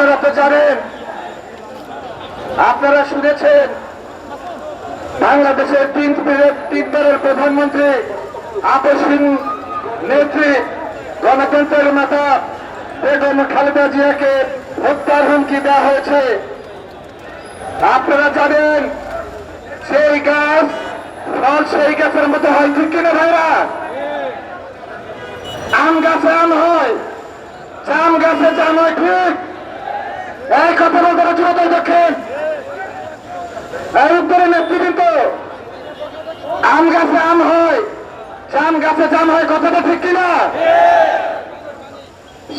আপনারা তো জানেন, আপনারা শুনেছেন, বাংলাদেশের তিন তিনবারের প্রধানমন্ত্রী আপসীন নেত্রী, গণতন্ত্রের মাতা বেগম খালেদা জিয়াকে হত্যার হুমকি দেওয়া হয়েছে। আপনারা জানেন, সেই গাছ, ফল সেই গাছের মতো হয়, ঠিক কিনা ভাইরা? আম গাছে আম হয়, জাম গাছে জাম হয়, ঠিক এই কথা বলতে পারছি না দেখেন। এই উত্তরে নেতৃবৃন্দ, আম গাছে আম হয়, জাম গাছে জাম হয়, কথাটা ঠিক কিনা?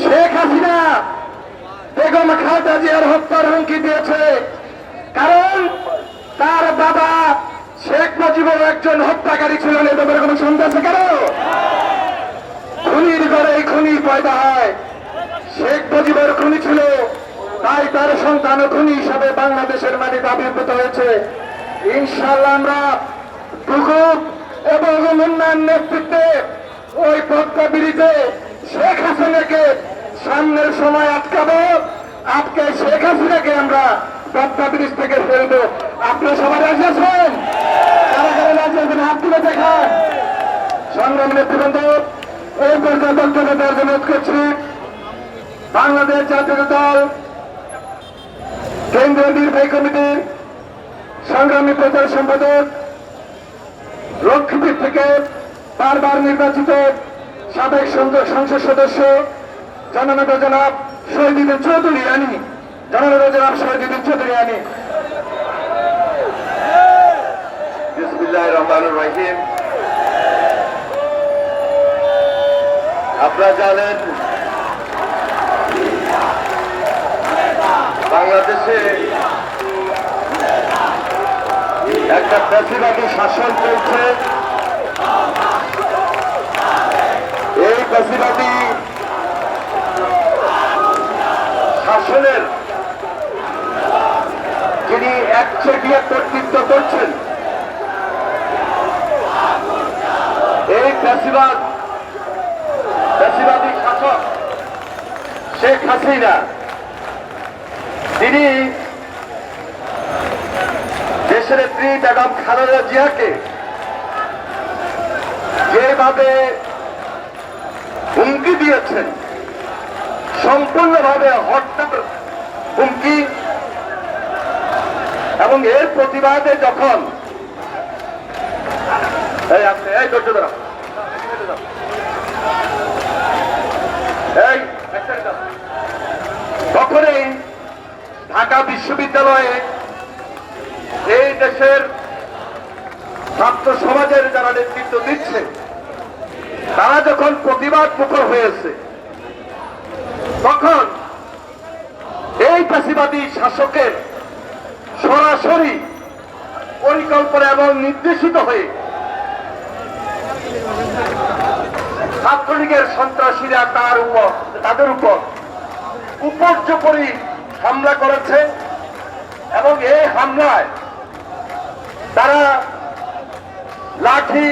শেখ হাসিনা বেগম খালেদা জিয়ার হত্যার হুমকি দিয়েছে। কারণ তার বাবা শেখ মুজিবুর একজন হত্যাকারী ছিলেন, এ ব্যাপারে কোনো সন্দেহ আছে কেন খুনির ঘরে খুনি পয়দা হয়। শেখ মুজিবুর খুনি ছিল তাই তার সন্তান খুনি হিসাবে বাংলাদেশের মাটিতে আবির্ভূত হয়েছে। ইনশাল্লাহ আমরা এবং উন্নয়ন নেতৃত্বে ওই পদ্মা ব্রিজে শেখ হাসিনাকে সামনের সময় আটকাবো। আজকে শেখ হাসিনাকে আমরা পদ্মা ব্রিজ থেকে ফেলব। আপনারা সবাই আছেন? কারা কারা রাজি হাত তুলে দেখান। সংগ্রাম নেতৃবৃন্দ, এই পর্যায়ে বক্তব্য দেওয়ার অনুরোধ করছি। বাংলাদেশ জাতীয় দল কেন্দ্রীয় নির্বাহী কমিটির সংগ্রামী প্রচার সম্পাদক লক্ষ্মীপুর থেকে বারবার নির্বাচিত সাবেক সংসদ সদস্য, জননেতা জনাব শহীদুদ্দিন চৌধুরী আনি জননেতা জনাব শহীদুদ্দিন চৌধুরী আনি আপনারা জানেন বাংলাদেশে একটা প্রেসিডেন্টি শাসন চলছে। এই প্রেসিডেন্টি শাসনের যিনি একচেটিয়া কর্তৃত্ব করছেন, এই ফ্যাসিবাদ ফ্যাসিবাদী শাসক শেখ হাসিনা। তিনি দেশের নেত্রী বেগম খালেদা জিয়াকে যেভাবে হুমকি দিয়েছেন, সম্পূর্ণভাবে হত্যার হুমকি, এবং এর প্রতিবাদে যখন এই আপনি, এই ধৈর্য ধরো। এই একটা বিশ্ববিদ্যালয়ে এই দেশের ছাত্র সমাজের যারা নেতৃত্ব দিচ্ছে, তারা যখন প্রতিবাদ মুখর হয়েছে, তখন এই পেশিবাদী শাসকের সরাসরি পরিকল্পনা এবং নির্দেশিত হয়ে ছাত্রলীগের সন্ত্রাসীরা তার উপর, তাদের উপর উপর্যপরি হামলা করেছে। এই হামলায় তারা লাঠি,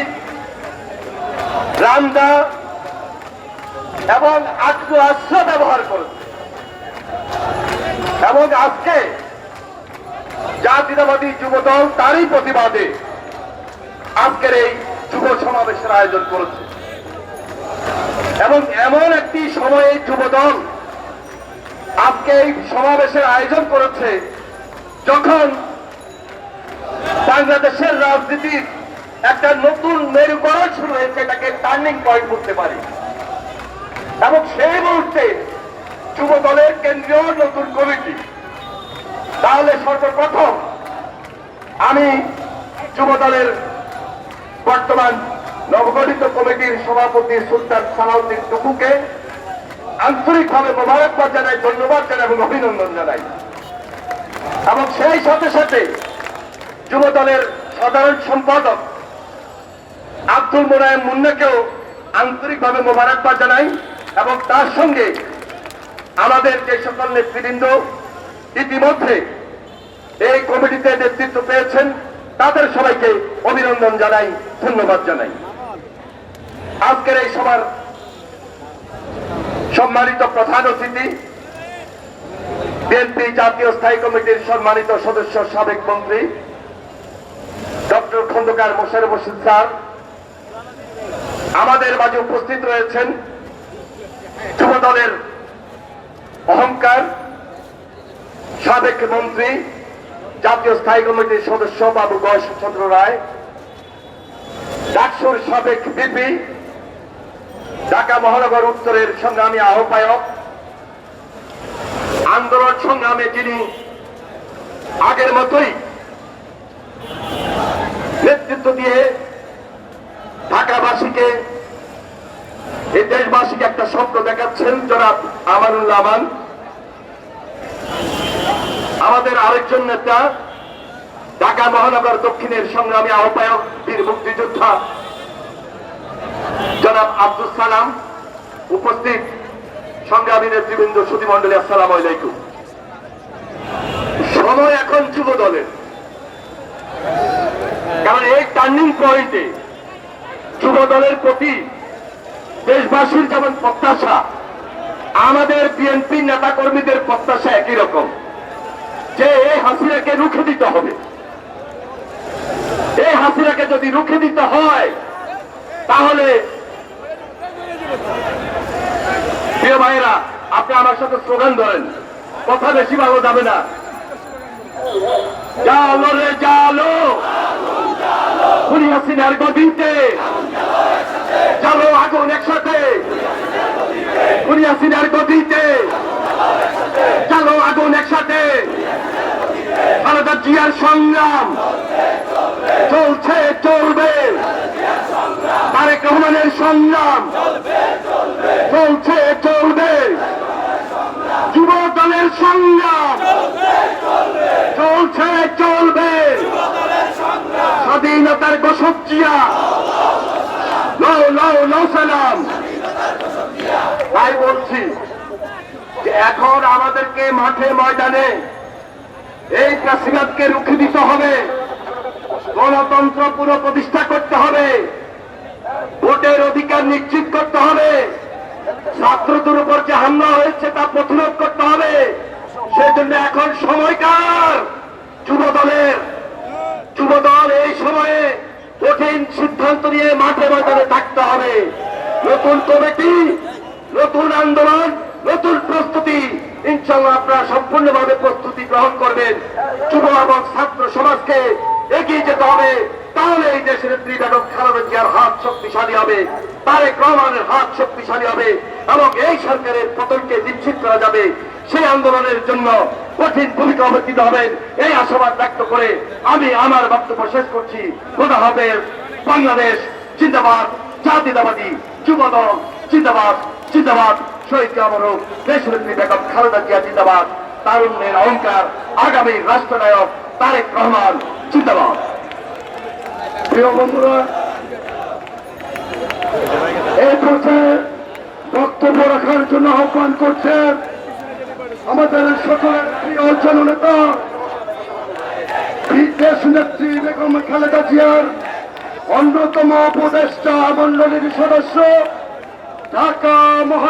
রামদা এবং আত্ম আশ্র ব্যবহার করেছে। এবং আজকে জাতীয়তাবাদী যুবদল তারই প্রতিবাদে আজকের এই যুব সমাবেশের আয়োজন করেছে। এবং এমন একটি সময়ে যুবদল আজকে এই সমাবেশের আয়োজন করেছে যখন বাংলাদেশের রাজনীতির একটা নতুন মেরুকরণ শুরু হয়েছে, এটাকে টার্নিং পয়েন্ট করতে পারি। এবং সেই মুহূর্তে যুব দলের কেন্দ্রীয় নতুন কমিটি। তাহলে সর্বপ্রথম আমি যুব দলের বর্তমান নবগঠিত কমিটির সভাপতি সুলতান সালাউদ্দিন টুকুকে আন্তরিকভাবে মোবারকবাদ জানাই, ধন্যবাদ জানাই এবং অভিনন্দন জানাই। এবং সেই সাথে সাথে যুব দলের সাধারণ সম্পাদক আব্দুল মোনায়েম মুন্নাকেও আন্তরিকভাবে মোবারকবাদ জানাই এবং তার সঙ্গে আমাদের যে সকল নেতৃবৃন্দ ইতিমধ্যে এই কমিটিতে নেতৃত্ব পেয়েছেন, তাদের সবাইকে অভিনন্দন জানাই, ধন্যবাদ জানাই। আজকের এই সভার সম্মানিত প্রধান অতিথি বিএনপি জাতীয় স্থায়ী কমিটির সম্মানিত সদস্য সাবেক মন্ত্রী ডক্টর খন্দকার মোশারফ হোসেন স্যার। আমাদের মাঝে উপস্থিত রয়েছেন যুব দলের অহংকার সাবেক মন্ত্রী, জাতীয় স্থায়ী কমিটির সদস্য বাবু গয়েশ চন্দ্র রায়, ডাকসুর সাবেক বিপি, ঢাকা মহানগর উত্তরের সংগ্রামী আহ্বায়ক আন্দোলন সংগ্রামে যিনি আগের মতোই নেতৃত্ব দিয়ে ঢাকাবাসীকে এই দেশবাসীকে একটা স্বপ্ন দেখাচ্ছেন জনাব আমানুল্লাহ আমান। আমাদের আরেকজন নেতা, ঢাকা মহানগর দক্ষিণের সংগ্রামী আহ্বায়ক, বীর মুক্তিযোদ্ধা জনাব আব্দুল সালাম উপস্থিত। সংগ্রামী নেতৃবৃন্দ সুধীমণ্ডলী আসসালাম আলাইকুম। সময় এখন যুব দলের কারণ এই টার্নিং পয়েন্টে যুব দলের প্রতি দেশবাসীর যেমন প্রত্যাশা, আমাদের বিএনপি নেতা কর্মীদের প্রত্যাশা একই রকম, যে এই হাসিনাকে রুখে দিতে হবে। এই হাসিনাকে যদি রুখে দিতে হয়, তাহলে প্রিয় ভাইয়েরা, আপনি আমার সাথে স্লোগান ধরেন। কথা বেশি ভালো যাবে না। রে একসাথে। জিয়ার সংগ্রাম। চলছে, চলবে। তারেক রহমানের সংগ্রাম। চলছে, চলবে। যুব দলের সংগ্রাম। চলছে, চলবে। স্বাধীনতার গোসজ্জিয়া লও লও লও সালাম। তাই বলছি এখন আমাদেরকে মাঠে ময়দানে এই কাশিনাথকে রুখে দিতে হবে। গণতন্ত্র পুরো প্রতিষ্ঠা করতে হবে। ভোটের অধিকার নিশ্চিত করতে হবে। ছাত্রদের উপর যে হামলা হয়েছে তা প্রতিরোধ করতে হবে। সেজন্য এখন সময়কার যুব দলের যুব দল এই সময়ে কঠিন সিদ্ধান্ত নিয়ে মাঠে ময়দানে থাকতে হবে। নতুন কমিটি, নতুন আন্দোলন, নতুন প্রস্তুতি ইনশাল্লাহ আপনারা সম্পূর্ণভাবে প্রস্তুতি গ্রহণ করবেন। যুব এবং ছাত্র সমাজকে এগিয়ে যেতে হবে। তাহলে এই দেশের বেগম জিয়ার হাত শক্তিশালী হবে। তারেক রহমানের হাত শক্তিশালী হবে এবং এই সরকারের পতনকে নিশ্চিত করা যাবে। সেই আন্দোলনের জন্য কঠিন ভূমিকা অবতীর্ণ হবেন। এই আশাবাদ ব্যক্ত করে আমি আমার বক্তব্য শেষ করছি। খোদা হবে বাংলাদেশ জিন্দাবাদ জাতীয়তাবাদী যুব দল জিন্দাবাদ জিন্দাবাদ। শহীদ কামরূপ দেশনেত্রী বেগম খালেদা জিয়া জিন্দাবাদ। তারুণ্যের অহংকার আগামী রাষ্ট্রনায়ক তারেক রহমান জিন্দাবাদ। প্রিয় বন্ধুরা এই পর্যায়ে বক্তব্য রাখার জন্য আহ্বান করছেন আমাদের সকলের প্রিয় জননেতা বিদেশ নেত্রী বেগম খালেদা জিয়ার অন্যতম উপদেষ্টা মন্ডলীর সদস্য, ঢাকা মহানগর